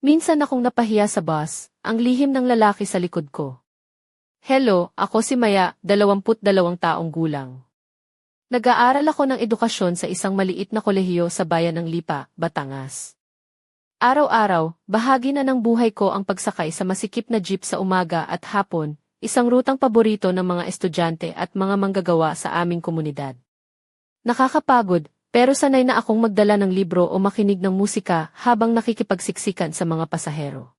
Minsan akong napahiya sa bus, ang lihim ng lalaki sa likod ko. Hello, ako si Maya, 22 taong gulang. Nag-aaral ako ng edukasyon sa isang maliit na kolehiyo sa bayan ng Lipa, Batangas. Araw-araw, bahagi na ng buhay ko ang pagsakay sa masikip na jeep sa umaga at hapon, isang rutang paborito ng mga estudyante at mga manggagawa sa aming komunidad. Nakakapagod, pero sanay na akong magdala ng libro o makinig ng musika habang nakikipagsiksikan sa mga pasahero.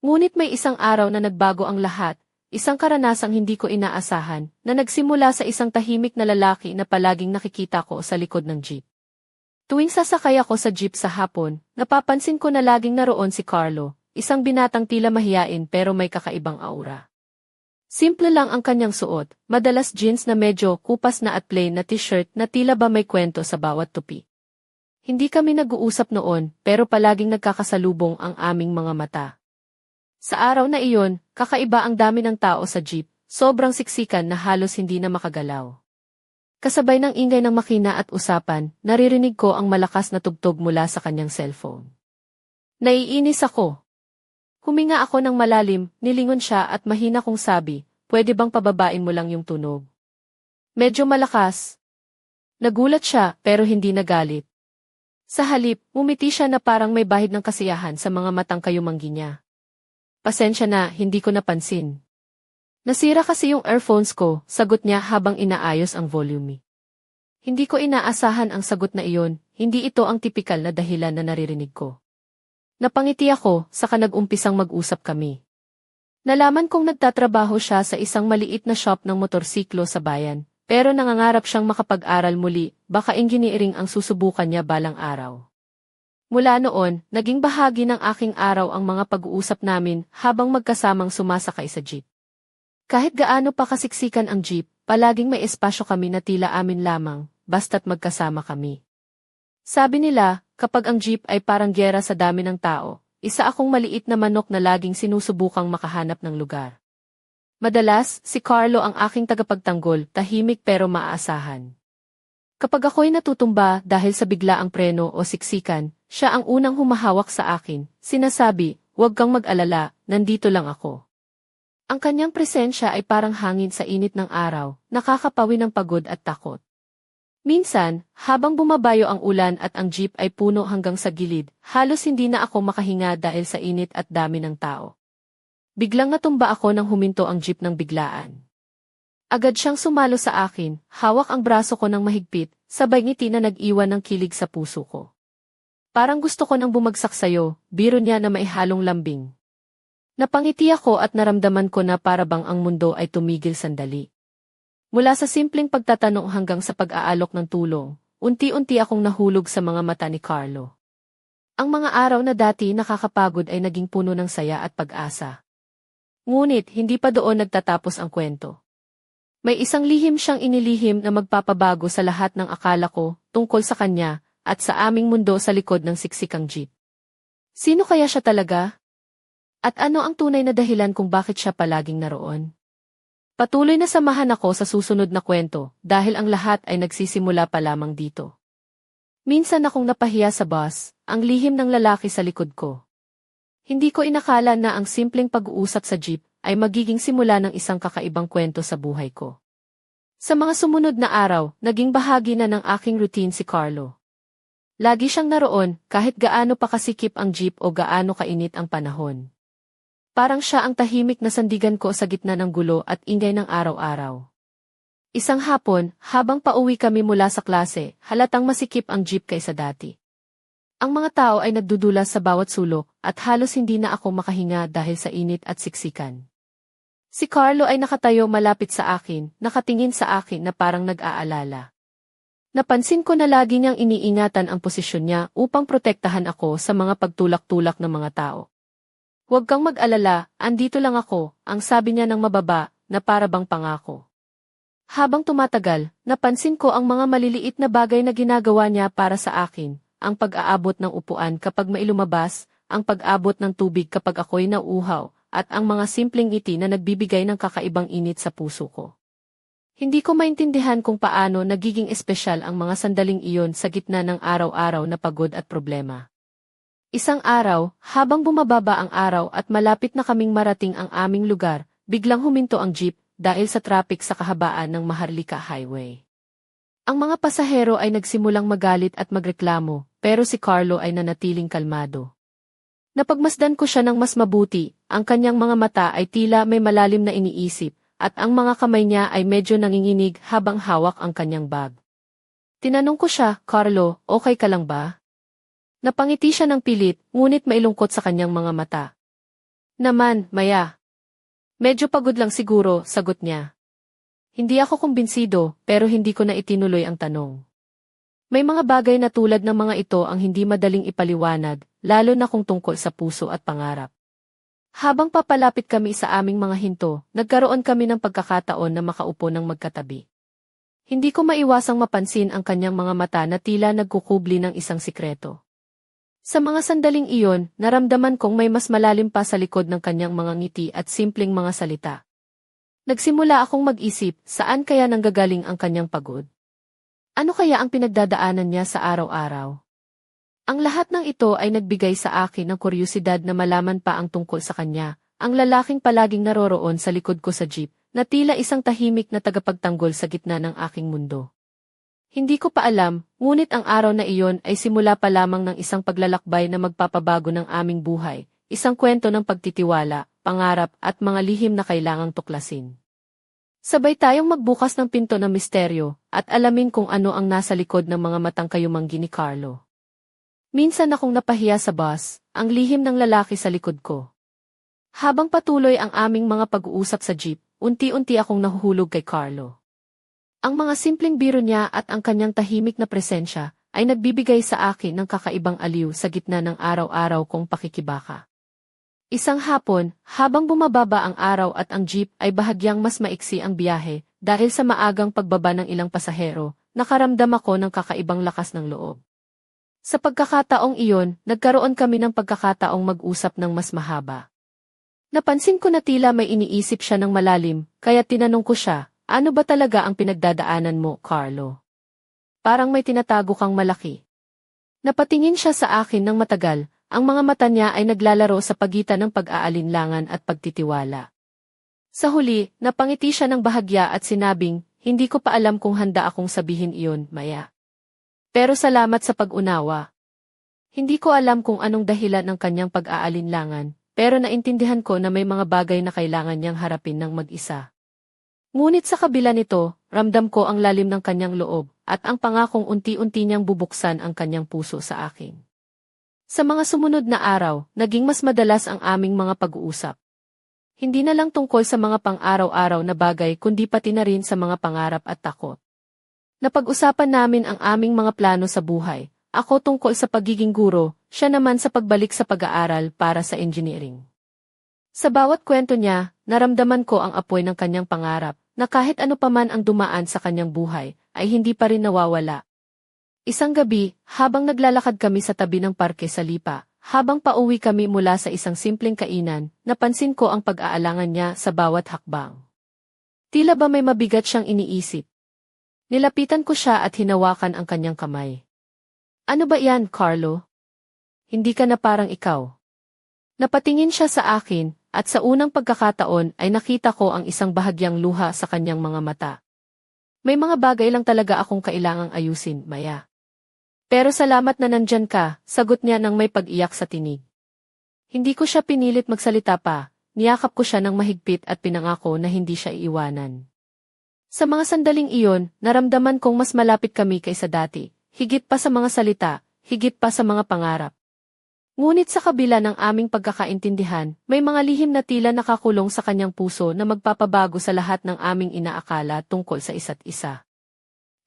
Ngunit may isang araw na nagbago ang lahat, isang karanasang hindi ko inaasahan, na nagsimula sa isang tahimik na lalaki na palaging nakikita ko sa likod ng jeep. Tuwing sasakay ako sa jeep sa hapon, napapansin ko na laging naroon si Carlo, isang binatang tila mahiyain pero may kakaibang aura. Simple lang ang kanyang suot, madalas jeans na medyo kupas na at plain na t-shirt na tila ba may kwento sa bawat tupi. Hindi kami nag-uusap noon, pero palaging nagkakasalubong ang aming mga mata. Sa araw na iyon, kakaiba ang dami ng tao sa jeep, sobrang siksikan na halos hindi na makagalaw. Kasabay ng ingay ng makina at usapan, naririnig ko ang malakas na tugtog mula sa kanyang cellphone. Naiinis ako. Huminga ako ng malalim, nilingon siya at mahina kong sabi, pwede bang pababain mo lang yung tunog? Medyo malakas. Nagulat siya, pero hindi nagalit. Sa halip, umiti siya na parang may bahid ng kasiyahan sa mga matang kayumanggi niya. Pasensya na, hindi ko napansin. Nasira kasi yung earphones ko, sagot niya habang inaayos ang volume. Hindi ko inaasahan ang sagot na iyon, hindi ito ang tipikal na dahilan na naririnig ko. Napangiti ako, saka nag-umpisang mag-usap kami. Nalaman kong nagtatrabaho siya sa isang maliit na shop ng motorsiklo sa bayan, pero nangangarap siyang makapag-aral muli, baka engineering ang susubukan niya balang araw. Mula noon, naging bahagi ng aking araw ang mga pag-uusap namin habang magkasamang sumasakay sa jeep. Kahit gaano pa kasiksikan ang jeep, palaging may espasyo kami na tila amin lamang, basta't magkasama kami. Sabi nila, kapag ang jeep ay parang gyera sa dami ng tao, isa akong maliit na manok na laging sinusubukang makahanap ng lugar. Madalas, si Carlo ang aking tagapagtanggol, tahimik pero maaasahan. Kapag ako'y natutumba dahil sa biglaang preno o siksikan, siya ang unang humahawak sa akin, sinasabi, huwag kang mag-alala, nandito lang ako. Ang kanyang presensya ay parang hangin sa init ng araw, nakakapawi ng pagod at takot. Minsan, habang bumabayo ang ulan at ang jeep ay puno hanggang sa gilid, halos hindi na ako makahinga dahil sa init at dami ng tao. Biglang natumba ako nang huminto ang jeep ng biglaan. Agad siyang sumalo sa akin, hawak ang braso ko ng mahigpit, sabay ngiti na nag-iwan ng kilig sa puso ko. Parang gusto ko nang bumagsak sayo, biro niya na maihalong lambing. Napangiti ako at naramdaman ko na parabang ang mundo ay tumigil sandali. Mula sa simpleng pagtatanong hanggang sa pag-aalok ng tulong, unti-unti akong nahulog sa mga mata ni Carlo. Ang mga araw na dati nakakapagod ay naging puno ng saya at pag-asa. Ngunit hindi pa doon nagtatapos ang kwento. May isang lihim siyang inilihim na magpapabago sa lahat ng akala ko tungkol sa kanya at sa aming mundo sa likod ng siksikang jeep. Sino kaya siya talaga? At ano ang tunay na dahilan kung bakit siya palaging naroon? Patuloy na samahan ako sa susunod na kwento dahil ang lahat ay nagsisimula pa lamang dito. Minsan akong napahiya sa bus, ang lihim ng lalaki sa likod ko. Hindi ko inakala na ang simpleng pag-uusap sa jeep ay magiging simula ng isang kakaibang kwento sa buhay ko. Sa mga sumunod na araw, naging bahagi na ng aking routine si Carlo. Lagi siyang naroon kahit gaano pa kasikip ang jeep o gaano kainit ang panahon. Parang siya ang tahimik na sandigan ko sa gitna ng gulo at ingay ng araw-araw. Isang hapon, habang pauwi kami mula sa klase, halatang masikip ang jeep kaysa dati. Ang mga tao ay nagdudulas sa bawat sulok at halos hindi na ako makahinga dahil sa init at siksikan. Si Carlo ay nakatayo malapit sa akin, nakatingin sa akin na parang nag-aalala. Napansin ko na lagi niyang iniingatan ang posisyon niya upang protektahan ako sa mga pagtulak-tulak ng mga tao. Huwag kang mag-alala, andito lang ako, ang sabi niya ng mababa, na para bang pangako. Habang tumatagal, napansin ko ang mga maliliit na bagay na ginagawa niya para sa akin, ang pag-aabot ng upuan kapag mailumabas, ang pag-abot ng tubig kapag ako'y nauuhaw, at ang mga simpleng ngiti na nagbibigay ng kakaibang init sa puso ko. Hindi ko maintindihan kung paano nagiging espesyal ang mga sandaling iyon sa gitna ng araw-araw na pagod at problema. Isang araw, habang bumababa ang araw at malapit na kaming marating ang aming lugar, biglang huminto ang jeep dahil sa traffic sa kahabaan ng Maharlika Highway. Ang mga pasahero ay nagsimulang magalit at magreklamo, pero si Carlo ay nanatiling kalmado. Napagmasdan ko siya ng mas mabuti, ang kanyang mga mata ay tila may malalim na iniisip, at ang mga kamay niya ay medyo nanginginig habang hawak ang kanyang bag. Tinanong ko siya, Carlo, okay ka lang ba? Napangiti siya ng pilit, ngunit mailungkot sa kanyang mga mata. Naman, Maya. Medyo pagod lang siguro, sagot niya. Hindi ako kumbinsido, pero hindi ko na itinuloy ang tanong. May mga bagay na tulad ng mga ito ang hindi madaling ipaliwanag, lalo na kung tungkol sa puso at pangarap. Habang papalapit kami sa aming mga hinto, nagkaroon kami ng pagkakataon na makaupo ng magkatabi. Hindi ko maiwasang mapansin ang kanyang mga mata na tila nagkukubli ng isang sikreto. Sa mga sandaling iyon, naramdaman kong may mas malalim pa sa likod ng kanyang mga ngiti at simpleng mga salita. Nagsimula akong mag-isip, saan kaya nanggagaling ang kanyang pagod? Ano kaya ang pinagdadaanan niya sa araw-araw? Ang lahat ng ito ay nagbigay sa akin ng kuryusidad na malaman pa ang tungkol sa kanya, ang lalaking palaging naroroon sa likod ko sa jeep, na tila isang tahimik na tagapagtanggol sa gitna ng aking mundo. Hindi ko pa alam, ngunit ang araw na iyon ay simula pa lamang ng isang paglalakbay na magpapabago ng aming buhay, isang kwento ng pagtitiwala, pangarap at mga lihim na kailangang tuklasin. Sabay tayong magbukas ng pinto ng misteryo at alamin kung ano ang nasa likod ng mga matang kayumanggi ni Carlo. Minsan akong napahiya sa bus, ang lihim ng lalaki sa likod ko. Habang patuloy ang aming mga pag-uusap sa jeep, unti-unti akong nahuhulog kay Carlo. Ang mga simpleng biro niya at ang kanyang tahimik na presensya ay nagbibigay sa akin ng kakaibang aliw sa gitna ng araw-araw kong pakikibaka. Isang hapon, habang bumababa ang araw at ang jeep ay bahagyang mas maiksi ang biyahe, dahil sa maagang pagbaba ng ilang pasahero, nakaramdam ako ng kakaibang lakas ng loob. Sa pagkakataong iyon, nagkaroon kami ng pagkakataong mag-usap ng mas mahaba. Napansin ko na tila may iniisip siya ng malalim, kaya tinanong ko siya, ano ba talaga ang pinagdadaanan mo, Carlo? Parang may tinatago kang malaki. Napatingin siya sa akin ng matagal, ang mga mata niya ay naglalaro sa pagitan ng pag-aalinlangan at pagtitiwala. Sa huli, napangiti siya ng bahagya at sinabing, hindi ko pa alam kung handa akong sabihin iyon, Maya. Pero salamat sa pag-unawa. Hindi ko alam kung anong dahilan ng kanyang pag-aalinlangan, pero naintindihan ko na may mga bagay na kailangan niyang harapin ng mag-isa. Ngunit sa kabila nito, ramdam ko ang lalim ng kanyang loob, at ang pangakong unti-unti niyang bubuksan ang kanyang puso sa akin. Sa mga sumunod na araw, naging mas madalas ang aming mga pag-uusap. Hindi na lang tungkol sa mga pang-araw-araw na bagay kundi pati na rin sa mga pangarap at takot. Napag-usapan namin ang aming mga plano sa buhay, ako tungkol sa pagiging guro, siya naman sa pagbalik sa pag-aaral para sa engineering. Sa bawat kwento niya, naramdaman ko ang apoy ng kanyang pangarap, na kahit ano paman ang dumaan sa kanyang buhay, ay hindi pa rin nawawala. Isang gabi, habang naglalakad kami sa tabi ng parke sa Lipa, habang pauwi kami mula sa isang simpleng kainan, napansin ko ang pag-aalangan niya sa bawat hakbang. Tila ba may mabigat siyang iniisip? Nilapitan ko siya at hinawakan ang kanyang kamay. Ano ba yan, Carlo? Hindi ka na parang ikaw. Napatingin siya sa akin, at sa unang pagkakataon ay nakita ko ang isang bahagyang luha sa kanyang mga mata. May mga bagay lang talaga akong kailangang ayusin, Maya. Pero salamat na nandyan ka, sagot niya nang may pag-iyak sa tinig. Hindi ko siya pinilit magsalita pa, niyakap ko siya ng mahigpit at pinangako na hindi siya iiwanan. Sa mga sandaling iyon, naramdaman kong mas malapit kami kaysa dati, higit pa sa mga salita, higit pa sa mga pangarap. Ngunit sa kabila ng aming pagkakaintindihan, may mga lihim na tila nakakulong sa kanyang puso na magpapabago sa lahat ng aming inaakala tungkol sa isa't isa.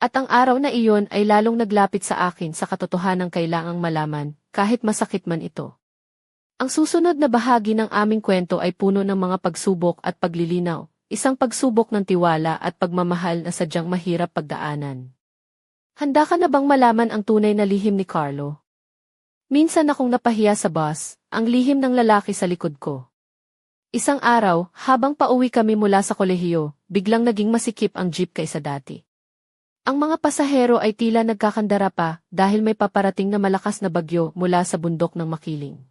At ang araw na iyon ay lalong naglapit sa akin sa katotohanang kailangang malaman, kahit masakit man ito. Ang susunod na bahagi ng aming kwento ay puno ng mga pagsubok at paglilinaw, Isang pagsubok ng tiwala at pagmamahal na sadyang mahirap pagdaanan. Handa ka na bang malaman ang tunay na lihim ni Carlo? Minsan akong napahiya sa bus, ang lihim ng lalaki sa likod ko. Isang araw, habang pauwi kami mula sa kolehiyo, biglang naging masikip ang jeep kaysa dati. Ang mga pasahero ay tila nagkakandara pa dahil may paparating na malakas na bagyo mula sa bundok ng makiling.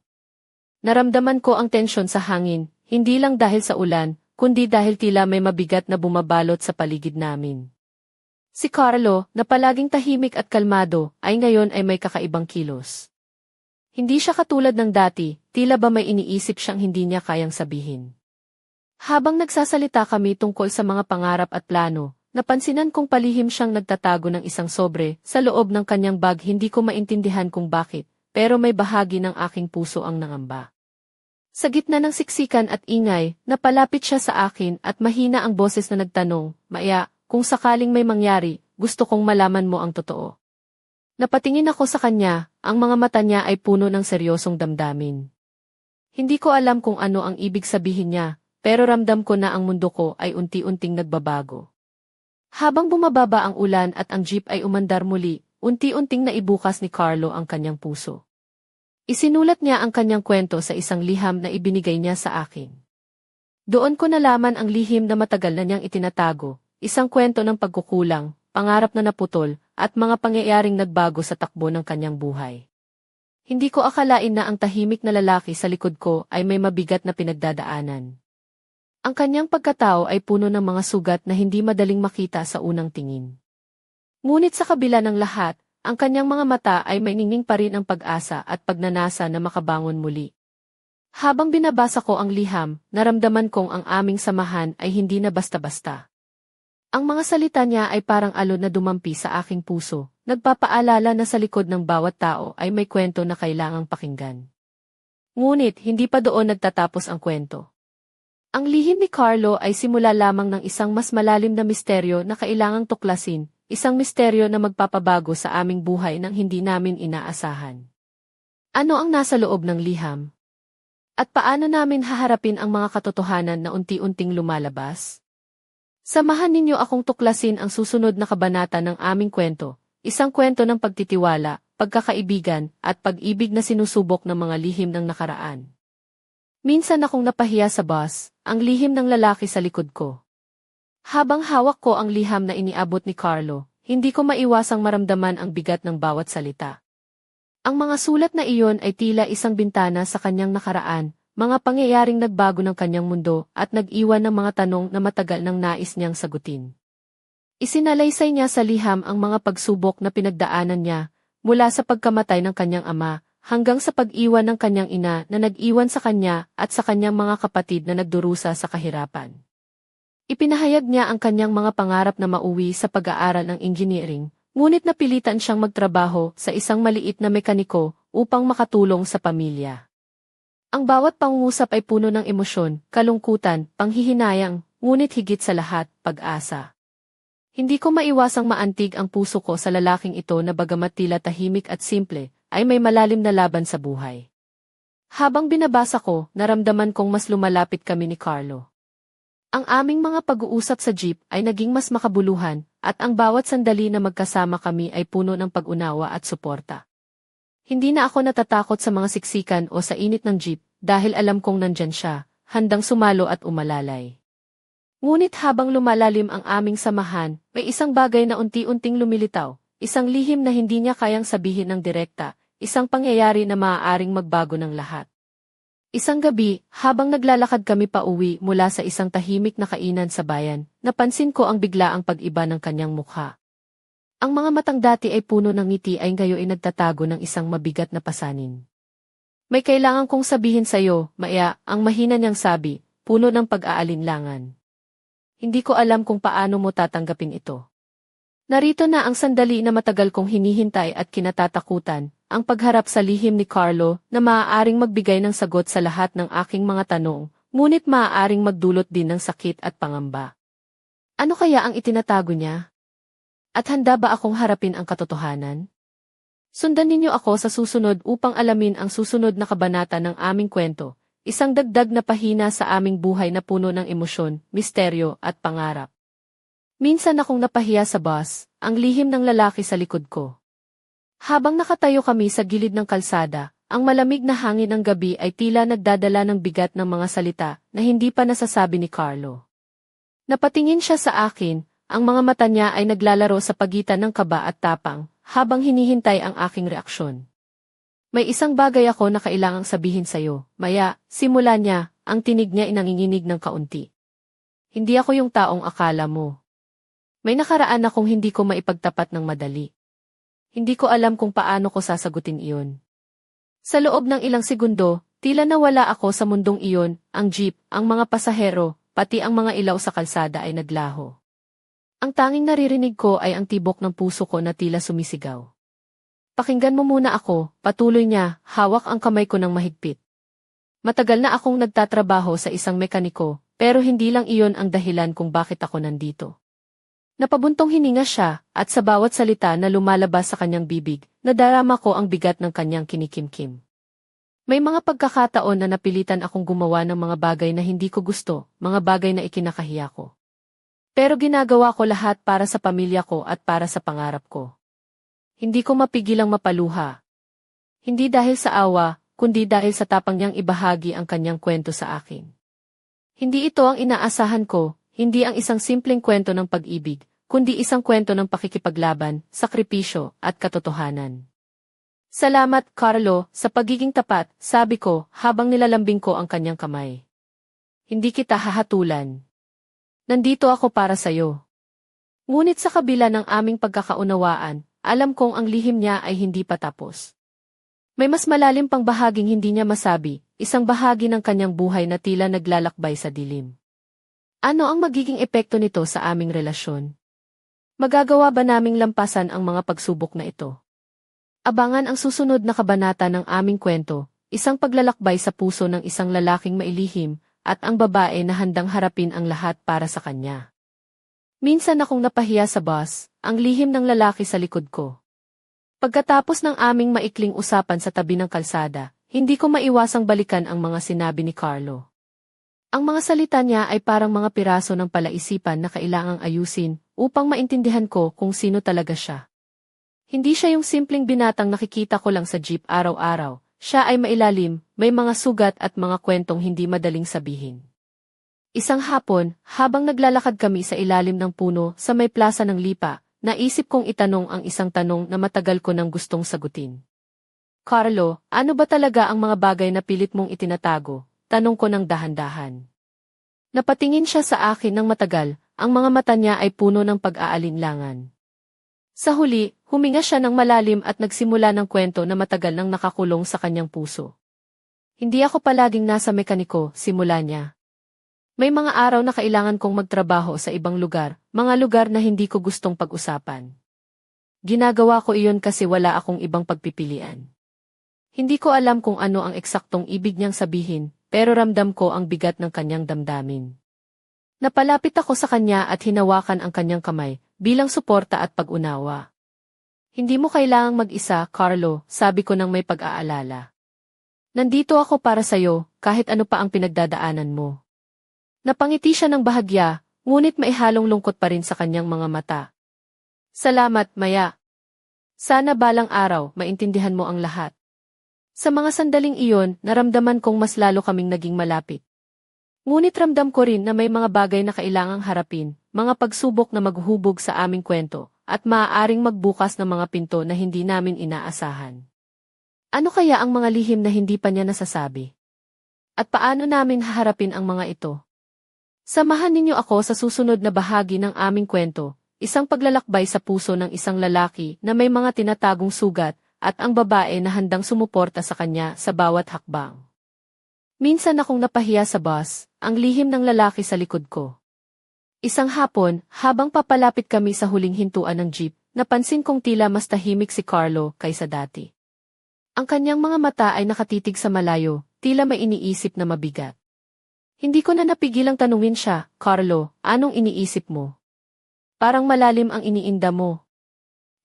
Naramdaman ko ang tensyon sa hangin, hindi lang dahil sa ulan, kundi dahil tila may mabigat na bumabalot sa paligid namin. Si Carlo, na palaging tahimik at kalmado, ay ngayon ay may kakaibang kilos. Hindi siya katulad ng dati, tila ba may iniisip siyang hindi niya kayang sabihin. Habang nagsasalita kami tungkol sa mga pangarap at plano, napansinan kong palihim siyang nagtatago ng isang sobre sa loob ng kanyang bag hindi ko maintindihan kung bakit, pero may bahagi ng aking puso ang nangamba. Sa gitna ng siksikan at ingay, napalapit siya sa akin at mahina ang boses na nagtanong, Maya, kung sakaling may mangyari, gusto kong malaman mo ang totoo. Napatingin ako sa kanya, ang mga mata niya ay puno ng seryosong damdamin. Hindi ko alam kung ano ang ibig sabihin niya, pero ramdam ko na ang mundo ko ay unti-unting nagbabago. Habang bumababa ang ulan at ang jeep ay umandar muli, unti-unting naibukas ni Carlo ang kanyang puso. Isinulat niya ang kanyang kwento sa isang liham na ibinigay niya sa akin. Doon ko nalaman ang lihim na matagal na niyang itinatago, isang kwento ng pagkukulang, pangarap na naputol, at mga pangyayaring nagbago sa takbo ng kanyang buhay. Hindi ko akalain na ang tahimik na lalaki sa likod ko ay may mabigat na pinagdadaanan. Ang kanyang pagkatao ay puno ng mga sugat na hindi madaling makita sa unang tingin. Ngunit sa kabila ng lahat, ang kanyang mga mata ay may ningning pa rin ang pag-asa at pagnanasa na makabangon muli. Habang binabasa ko ang liham, naramdaman kong ang aming samahan ay hindi na basta-basta. Ang mga salita niya ay parang alon na dumampi sa aking puso, nagpapaalala na sa likod ng bawat tao ay may kwento na kailangang pakinggan. Ngunit hindi pa doon nagtatapos ang kwento. Ang lihim ni Carlo ay simula lamang ng isang mas malalim na misteryo na kailangang tuklasin, Isang misteryo na magpapabago sa aming buhay nang hindi namin inaasahan. Ano ang nasa loob ng liham? At paano namin haharapin ang mga katotohanan na unti-unting lumalabas? Samahan ninyo akong tuklasin ang susunod na kabanata ng aming kwento, isang kwento ng pagtitiwala, pagkakaibigan, at pag-ibig na sinusubok ng mga lihim ng nakaraan. Minsan akong napahiya sa bus, ang lihim ng lalaki sa likod ko. Habang hawak ko ang liham na iniabot ni Carlo, hindi ko maiwasang maramdaman ang bigat ng bawat salita. Ang mga sulat na iyon ay tila isang bintana sa kanyang nakaraan, mga pangyayaring nagbago ng kanyang mundo at nag-iwan ng mga tanong na matagal nang nais niyang sagutin. Isinalaysay niya sa liham ang mga pagsubok na pinagdaanan niya, mula sa pagkamatay ng kanyang ama, hanggang sa pag-iwan ng kanyang ina na nag-iwan sa kanya at sa kanyang mga kapatid na nagdurusa sa kahirapan. Ipinahayag niya ang kanyang mga pangarap na mauwi sa pag-aaral ng engineering, ngunit napilitan siyang magtrabaho sa isang maliit na mekaniko upang makatulong sa pamilya. Ang bawat pangungusap ay puno ng emosyon, kalungkutan, panghihinayang, ngunit higit sa lahat, pag-asa. Hindi ko maiwasang maantig ang puso ko sa lalaking ito na bagamat tila tahimik at simple, ay may malalim na laban sa buhay. Habang binabasa ko, naramdaman kong mas lumalapit kami ni Carlo. Ang aming mga pag-uusap sa jeep ay naging mas makabuluhan, at ang bawat sandali na magkasama kami ay puno ng pag-unawa at suporta. Hindi na ako natatakot sa mga siksikan o sa init ng jeep, dahil alam kong nandyan siya, handang sumalo at umalalay. Ngunit habang lumalalim ang aming samahan, may isang bagay na unti-unting lumilitaw, isang lihim na hindi niya kayang sabihin ng direkta, isang pangyayari na maaaring magbago ng lahat. Isang gabi, habang naglalakad kami pa uwi mula sa isang tahimik na kainan sa bayan, napansin ko ang bigla ang pag-iba ng kanyang mukha. Ang mga matang dati ay puno ng ngiti ay ngayon ay nagtatago ng isang mabigat na pasanin. May kailangan kong sabihin sa'yo, Maya, ang mahina niyang sabi, puno ng pag-aalinlangan. Hindi ko alam kung paano mo tatanggapin ito. Narito na ang sandali na matagal kong hinihintay at kinatatakutan, ang pagharap sa lihim ni Carlo na maaaring magbigay ng sagot sa lahat ng aking mga tanong, ngunit maaaring magdulot din ng sakit at pangamba. Ano kaya ang itinatago niya? At handa ba akong harapin ang katotohanan? Sundan ninyo ako sa susunod upang alamin ang susunod na kabanata ng aming kwento, isang dagdag na pahina sa aming buhay na puno ng emosyon, misteryo at pangarap. Minsan akong napahiya sa bus, ang lihim ng lalaki sa likod ko. Habang nakatayo kami sa gilid ng kalsada, ang malamig na hangin ng gabi ay tila nagdadala ng bigat ng mga salita na hindi pa nasasabi ni Carlo. Napatingin siya sa akin, ang mga mata niya ay naglalaro sa pagitan ng kaba at tapang, habang hinihintay ang aking reaksyon. May isang bagay ako na kailangang sabihin sa'yo, Maya, simula niya, ang tinig niya inanginginig ng kaunti. Hindi ako yung taong akala mo. May nakaraan akong hindi ko maipagtapat ng madali. Hindi ko alam kung paano ko sasagutin iyon. Sa loob ng ilang segundo, tila nawala ako sa mundong iyon, ang jeep, ang mga pasahero, pati ang mga ilaw sa kalsada ay naglaho. Ang tanging naririnig ko ay ang tibok ng puso ko na tila sumisigaw. Pakinggan mo muna ako, patuloy niya, hawak ang kamay ko ng mahigpit. Matagal na akong nagtatrabaho sa isang mekaniko, pero hindi lang iyon ang dahilan kung bakit ako nandito. Napabuntong hininga siya, at sa bawat salita na lumalabas sa kanyang bibig, nadarama ko ang bigat ng kanyang kinikimkim. May mga pagkakataon na napilitan akong gumawa ng mga bagay na hindi ko gusto, mga bagay na ikinakahiya ko. Pero ginagawa ko lahat para sa pamilya ko at para sa pangarap ko. Hindi ko mapigilang mapaluha. Hindi dahil sa awa, kundi dahil sa tapang niyang ibahagi ang kanyang kwento sa akin. Hindi ito ang inaasahan ko, hindi ang isang simpleng kwento ng pag-ibig, kundi isang kwento ng pakikipaglaban, sakripisyo, at katotohanan. Salamat, Carlo, sa pagiging tapat, sabi ko, habang nilalambing ko ang kanyang kamay. Hindi kita hahatulan. Nandito ako para sa'yo. Ngunit sa kabila ng aming pagkakaunawaan, alam kong ang lihim niya ay hindi pa tapos. May mas malalim pang bahaging hindi niya masabi, isang bahagi ng kanyang buhay na tila naglalakbay sa dilim. Ano ang magiging epekto nito sa aming relasyon? Magagawa ba naming lampasan ang mga pagsubok na ito? Abangan ang susunod na kabanata ng aming kwento, isang paglalakbay sa puso ng isang lalaking mailihim, at ang babae na handang harapin ang lahat para sa kanya. Minsan akong napahiya sa bus, ang lihim ng lalaki sa likod ko. Pagkatapos ng aming maikling usapan sa tabi ng kalsada, hindi ko maiwasang balikan ang mga sinabi ni Carlo. Ang mga salita niya ay parang mga piraso ng palaisipan na kailangang ayusin upang maintindihan ko kung sino talaga siya. Hindi siya yung simpleng binatang nakikita ko lang sa jeep araw-araw, siya ay mailalim, may mga sugat at mga kwentong hindi madaling sabihin. Isang hapon, habang naglalakad kami sa ilalim ng puno sa may plaza ng Lipa, naisip kong itanong ang isang tanong na matagal ko nang gustong sagutin. Carlo, ano ba talaga ang mga bagay na pilit mong itinatago? Tanong ko ng dahan-dahan. Napatingin siya sa akin ng matagal, ang mga mata niya ay puno ng pag-aalinlangan. Sa huli, huminga siya ng malalim at nagsimula ng kwento na matagal nang nakakulong sa kanyang puso. Hindi ako palaging nasa mekaniko, simula niya. May mga araw na kailangan kong magtrabaho sa ibang lugar, mga lugar na hindi ko gustong pag-usapan. Ginagawa ko iyon kasi wala akong ibang pagpipilian. Hindi ko alam kung ano ang eksaktong ibig niyang sabihin, pero ramdam ko ang bigat ng kanyang damdamin. Napalapit ako sa kanya at hinawakan ang kanyang kamay, bilang suporta at pag-unawa. Hindi mo kailangang mag-isa, Carlo, sabi ko nang may pag-aalala. Nandito ako para sa'yo, kahit ano pa ang pinagdadaanan mo. Napangiti siya ng bahagya, ngunit maihalong lungkot pa rin sa kanyang mga mata. Salamat, Maya. Sana balang araw, maintindihan mo ang lahat. Sa mga sandaling iyon, naramdaman kong mas lalo kaming naging malapit. Ngunit ramdam ko rin na may mga bagay na kailangang harapin, mga pagsubok na maghuhubog sa aming kwento, at maaaring magbukas ng mga pinto na hindi namin inaasahan. Ano kaya ang mga lihim na hindi pa niya nasasabi? At paano namin haharapin ang mga ito? Samahan ninyo ako sa susunod na bahagi ng aming kwento, isang paglalakbay sa puso ng isang lalaki na may mga tinatagong sugat, at ang babae na handang sumuporta sa kanya sa bawat hakbang. Minsan akong napahiya sa bus, ang lihim ng lalaki sa likod ko. Isang hapon, habang papalapit kami sa huling hintuan ng jeep, napansin kong tila mas tahimik si Carlo kaysa dati. Ang kanyang mga mata ay nakatitig sa malayo, tila may iniisip na mabigat. Hindi ko na napigilang tanungin siya, Carlo, anong iniisip mo? Parang malalim ang iniinda mo,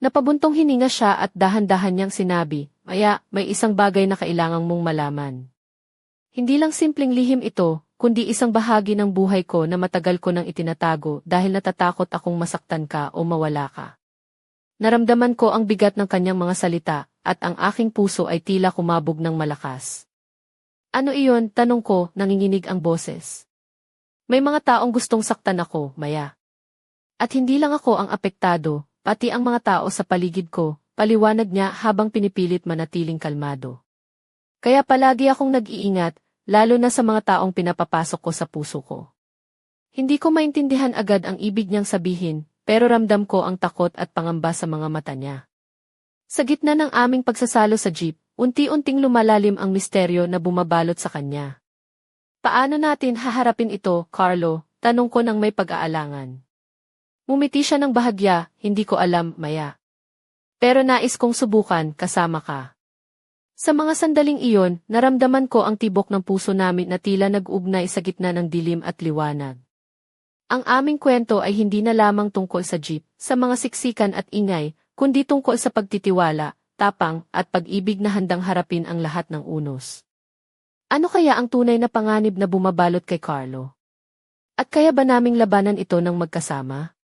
Napabuntong hininga siya at dahan-dahan niyang sinabi, Maya, may isang bagay na kailangang mong malaman. Hindi lang simpleng lihim ito, kundi isang bahagi ng buhay ko na matagal ko nang itinatago dahil natatakot akong masaktan ka o mawala ka. Naramdaman ko ang bigat ng kanyang mga salita, at ang aking puso ay tila kumabog ng malakas. Ano iyon, tanong ko, nanginginig ang boses. May mga taong gustong saktan ako, Maya. At hindi lang ako ang apektado, pati ang mga tao sa paligid ko, paliwanag niya habang pinipilit manatiling kalmado. Kaya palagi akong nag-iingat, lalo na sa mga taong pinapapasok ko sa puso ko. Hindi ko maintindihan agad ang ibig niyang sabihin, pero ramdam ko ang takot at pangamba sa mga mata niya. Sa gitna ng aming pagsasalo sa jeep, unti-unting lumalalim ang misteryo na bumabalot sa kanya. Paano natin haharapin ito, Carlo? Tanong ko ng may pag-aalangan. Mumiti siya ng bahagya, hindi ko alam, Maya. Pero nais kong subukan, kasama ka. Sa mga sandaling iyon, naramdaman ko ang tibok ng puso namin na tila nag-ugnay sa gitna ng dilim at liwanag. Ang aming kwento ay hindi na lamang tungkol sa jeep, sa mga siksikan at ingay, kundi tungkol sa pagtitiwala, tapang, at pag-ibig na handang harapin ang lahat ng unos. Ano kaya ang tunay na panganib na bumabalot kay Carlo? At kaya ba naming labanan ito ng magkasama?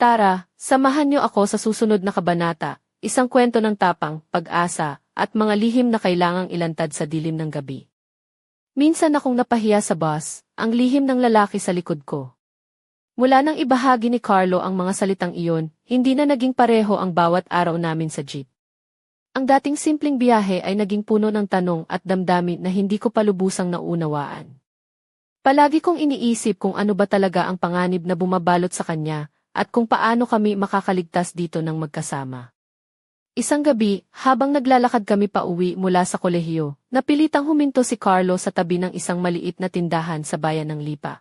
Tara, samahan niyo ako sa susunod na kabanata, isang kwento ng tapang, pag-asa, at mga lihim na kailangang ilantad sa dilim ng gabi. Minsan akong napahiya sa bus, ang lihim ng lalaki sa likod ko. Mula nang ibahagi ni Carlo ang mga salitang iyon, hindi na naging pareho ang bawat araw namin sa jeep. Ang dating simpleng biyahe ay naging puno ng tanong at damdamin na hindi ko palubusang naunawaan. Palagi kong iniisip kung ano ba talaga ang panganib na bumabalot sa kanya, at kung paano kami makakaligtas dito ng magkasama. Isang gabi, habang naglalakad kami pa uwi mula sa kolehiyo, napilitang huminto si Carlo sa tabi ng isang maliit na tindahan sa bayan ng Lipa.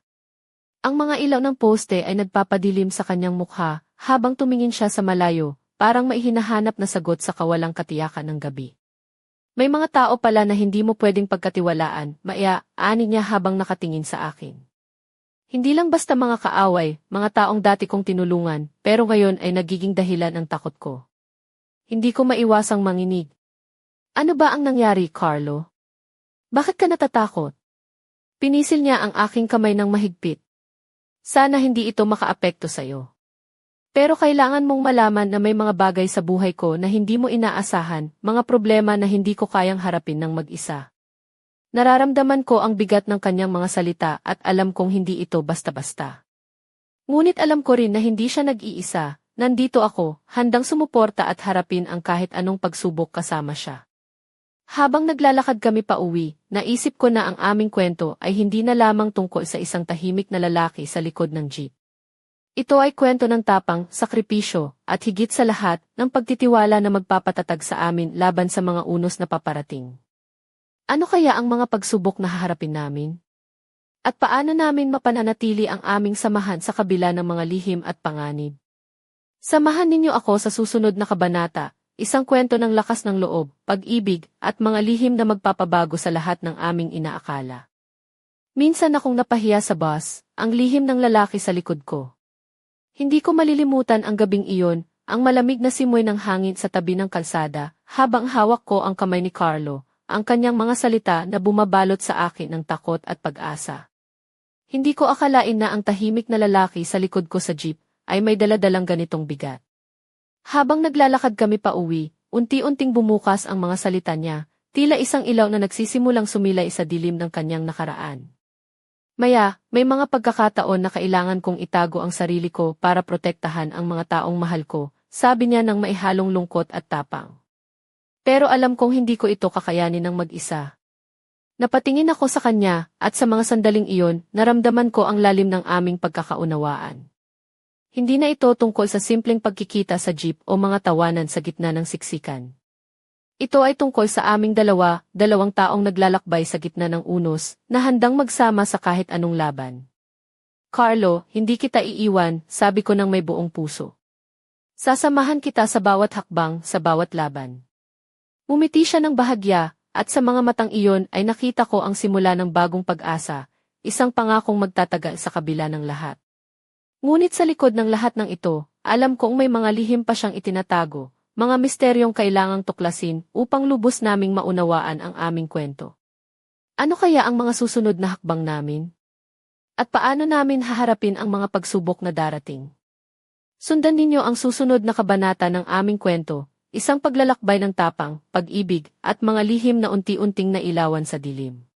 Ang mga ilaw ng poste ay nagpapadilim sa kanyang mukha, habang tumingin siya sa malayo, parang may hinahanap na sagot sa kawalang katiyakan ng gabi. May mga tao pala na hindi mo pwedeng pagkatiwalaan, maya, ani niya habang nakatingin sa akin. Hindi lang basta mga kaaway, mga taong dati kong tinulungan, pero ngayon ay nagiging dahilan ang takot ko. Hindi ko maiwasang manginig. Ano ba ang nangyari, Carlo? Bakit ka natatakot? Pinisil niya ang aking kamay ng mahigpit. Sana hindi ito makaapekto sa'yo. Pero kailangan mong malaman na may mga bagay sa buhay ko na hindi mo inaasahan, mga problema na hindi ko kayang harapin ng mag-isa. Nararamdaman ko ang bigat ng kanyang mga salita at alam kong hindi ito basta-basta. Ngunit alam ko rin na hindi siya nag-iisa, Nandito ako, handang sumuporta at harapin ang kahit anong pagsubok kasama siya. Habang naglalakad kami pa uwi, naisip ko na ang aming kwento ay hindi na lamang tungkol sa isang tahimik na lalaki sa likod ng jeep. Ito ay kwento ng tapang, sakripisyo, at higit sa lahat, ng pagtitiwala na magpapatatag sa amin laban sa mga unos na paparating. Ano kaya ang mga pagsubok na haharapin namin? At paano namin mapananatili ang aming samahan sa kabila ng mga lihim at panganib? Samahan ninyo ako sa susunod na kabanata, isang kwento ng lakas ng loob, pag-ibig, at mga lihim na magpapabago sa lahat ng aming inaakala. Minsan akong napahiya sa bus, ang lihim ng lalaki sa likod ko. Hindi ko malilimutan ang gabing iyon, ang malamig na simoy ng hangin sa tabi ng kalsada, habang hawak ko ang kamay ni Carlo, ang kanyang mga salita na bumabalot sa akin ng takot at pag-asa. Hindi ko akalain na ang tahimik na lalaki sa likod ko sa jeep, ay may daladalang ganitong bigat. Habang naglalakad kami pa uwi, unti-unting bumukas ang mga salita niya, tila isang ilaw na nagsisimulang sumilay sa dilim ng kanyang nakaraan. Maya, may mga pagkakataon na kailangan kong itago ang sarili ko para protektahan ang mga taong mahal ko, sabi niya ng maihalong lungkot at tapang. Pero alam kong hindi ko ito kakayanin ng mag-isa. Napatingin ako sa kanya, at sa mga sandaling iyon, naramdaman ko ang lalim ng aming pagkakaunawaan. Hindi na ito tungkol sa simpleng pagkikita sa jeep o mga tawanan sa gitna ng siksikan. Ito ay tungkol sa aming dalawa, dalawang taong naglalakbay sa gitna ng unos, na handang magsama sa kahit anong laban. Carlo, hindi kita iiwan, sabi ko ng may buong puso. Sasamahan kita sa bawat hakbang, sa bawat laban. Umiti siya ng bahagya, at sa mga matang iyon ay nakita ko ang simula ng bagong pag-asa, isang pangakong magtatagal sa kabila ng lahat. Ngunit sa likod ng lahat ng ito, alam kong may mga lihim pa siyang itinatago, mga misteryong kailangang tuklasin upang lubos naming maunawaan ang aming kwento. Ano kaya ang mga susunod na hakbang namin? At paano namin haharapin ang mga pagsubok na darating? Sundan ninyo ang susunod na kabanata ng aming kwento, isang paglalakbay ng tapang, pag-ibig, at mga lihim na unti-unting nailawan sa dilim.